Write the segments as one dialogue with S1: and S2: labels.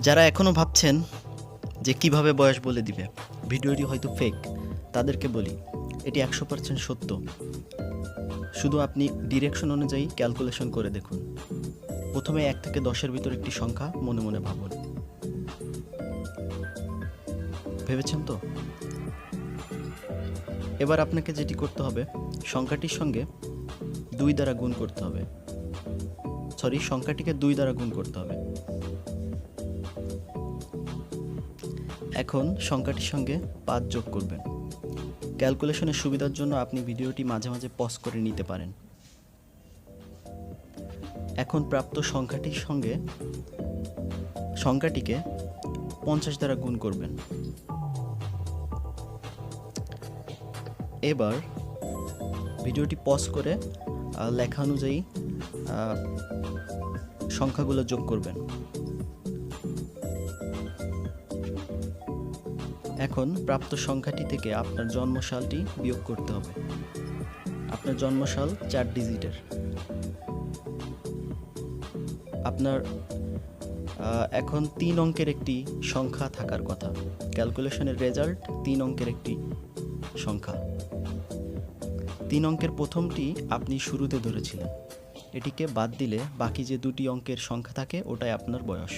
S1: যারা এখনও ভাবছেন যে কীভাবে বয়স বলে দিবে, ভিডিওটি হয়তো ফেক তাদেরকে বলি, এটি একশো পার্সেন্ট সত্য। শুধু আপনি ডিরেকশন অনুযায়ী ক্যালকুলেশন করে দেখুন। প্রথমে এক থেকে দশের ভিতর একটি সংখ্যা মনে মনে ভাবুন। ভেবেছেন তো? এবার আপনাকে যেটি করতে হবে, সংখ্যাটির সঙ্গে দুই দ্বারা গুণ করতে হবে। সরি সংখ্যাটিকে দুই দ্বারা গুণ করতে হবে। এখন সংখ্যাটির সঙ্গে পাঁচ যোগ করবেন। ক্যালকুলেশনের সুবিধার জন্য আপনি ভিডিওটি মাঝে মাঝে পজ করে নিতে পারেন। এখন প্রাপ্ত সংখ্যাটির সঙ্গে সংখ্যাটিকে পঞ্চাশ দ্বারা গুণ করবেন। এবার ভিডিওটি পজ করে লেখা অনুযায়ী সংখ্যাগুলো যোগ করবেন। এখন প্রাপ্ত সংখ্যাটি থেকে আপনার জন্মসালটি বিয়োগ করতে হবে। আপনার জন্মসাল চার ডিজিটের। আপনার এখন তিন অঙ্কের একটি সংখ্যা থাকার কথা। ক্যালকুলেশনের রেজাল্ট তিন অঙ্কের একটি সংখ্যা। তিন অঙ্কের প্রথমটি আপনি শুরুতে ধরেছিলেন। এটিকে বাদ দিলে বাকি যে দুটি অঙ্কের সংখ্যা থাকে, ওটাই আপনার বয়স।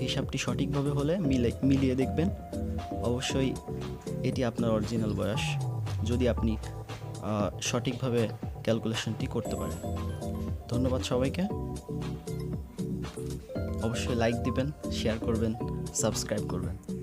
S1: হিসাবটি সঠিকভাবে হলে মিলে মিলিয়ে দেখবেন। অবশ্যই এটি আপনার অরিজিনাল বয়স, যদি আপনি সঠিকভাবে ক্যালকুলেশনটি করতে পারেন। ধন্যবাদ সবাইকে। অবশ্যই লাইক দিবেন শেয়ার করবেন সাবস্ক্রাইব করবেন।